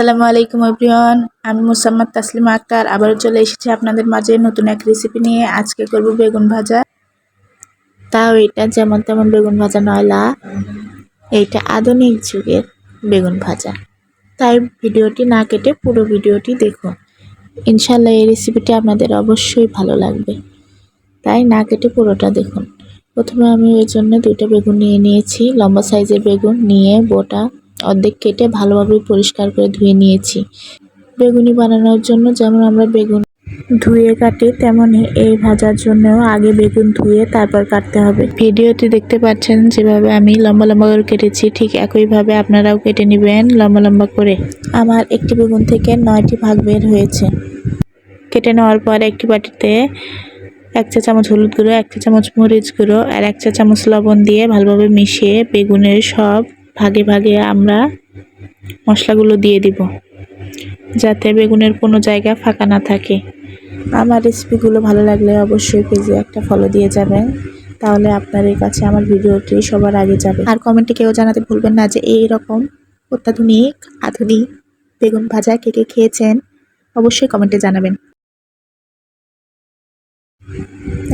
আসসালামু আলাইকুম এভরিওয়ান, আমি মুসাম্মদ তাসলিমা আক্তার, আবারও চলে এসেছি আপনাদের মাঝে নতুন এক রেসিপি নিয়ে। আজকে করব বেগুন ভাজা। তাও এটা যেমন তেমন বেগুন ভাজা নয়লা এইটা আধুনিক যুগের বেগুন ভাজা। তাই ভিডিওটি না কেটে পুরো ভিডিওটি দেখুন। ইনশাল্লাহ এই রেসিপিটি আপনাদের অবশ্যই ভালো লাগবে। তাই না কেটে পুরোটা দেখুন। প্রথমে আমি ওই জন্য দুইটা বেগুন নিয়ে নিয়েছি। লম্বা সাইজের বেগুন নিয়ে, বোটা অর্ধেক কেটে ভালোভাবে পরিষ্কার করে ধুয়ে নিয়েছি। বেগুনি বানানোর জন্য যেমন আমরা বেগুন ধুয়ে কাটি, তেমনি এই ভাজার জন্য আগে বেগুন ধুয়ে তারপর কাটতে হবে। ভিডিওতে দেখতে পাচ্ছেন যেভাবে আমি লম্বা লম্বা করে কেটেছি, ঠিক একইভাবে আপনারাও কেটে নেবেন লম্বা লম্বা করে। আমার একটি বেগুন থেকে নয়টি ভাগ বের হয়েছে। কেটে নেওয়ার পর একটি বাটিতে এক চা চামচ হলুদ গুঁড়ো, এক চা চামচ মরিচ গুঁড়ো আর এক চা চামচ লবণ দিয়ে ভালোভাবে মিশিয়ে বেগুনের সব ভাগে ভাগে আমরা মশলাগুলো দিয়ে দিব, যাতে বেগুনের কোনো জায়গা ফাঁকা না থাকে। আমার রেসিপিগুলো ভালো লাগলে অবশ্যই পেজে একটা ফলো দিয়ে যাবেন। তাহলে আপনাদের কাছে আমার ভিডিওটি সবার আগে যাবে। আর কমেন্টে কেউ জানাতে ভুলবেন না যে এই রকম অত্যাধুনিক, আধুনিক বেগুন ভাজা কে কে খেয়েছেন, অবশ্যই কমেন্টে জানাবেন।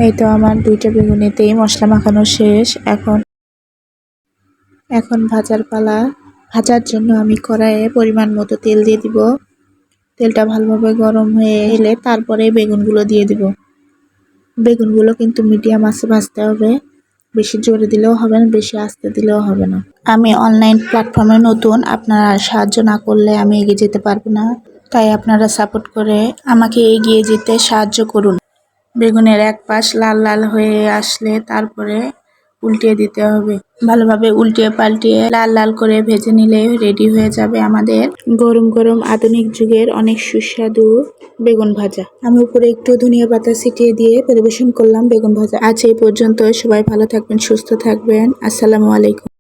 এই তো আমার দুইটা বেগুনেতেই মশলা মাখানো শেষ। এখন এখন ভাজার পালা ভাজার জন্য আমি কড়াইয়ে পরিমাণ মতো তেল দিয়ে দিব। তেলটা ভালোভাবে গরম হয়ে এলে তারপরে বেগুনগুলো দিয়ে দিব। বেগুনগুলো কিন্তু মিডিয়াম আঁচে ভাজতে হবে। বেশি জোরে দিলেও হবে না, বেশি আস্তে দিলেও হবে না। আমি অনলাইন প্ল্যাটফর্মে নতুন, আপনারা সাহায্য না করলে আমি এগিয়ে যেতে পারব না। তাই আপনারা সাপোর্ট করে আমাকে এগিয়ে যেতে সাহায্য করুন। বেগুনের এক পাশ লাল লাল হয়ে আসলে তারপরে উল্টিয়ে দিতে হবে। ভালোভাবে উল্টিয়ে পাল্টিয়ে লাল লাল করে ভেজে নিলে রেডি হয়ে যাবে আমাদের গরম গরম আধুনিক যুগের অনেক সুস্বাদু বেগুন ভাজা। আমি উপরে একটু ধনিয়া পাতা ছিটিয়ে দিয়ে পরিবেশন করলাম বেগুন ভাজা। আজ এই পর্যন্ত সবাই ভালো থাকবেন, সুস্থ থাকবেন। আসসালামু আলাইকুম।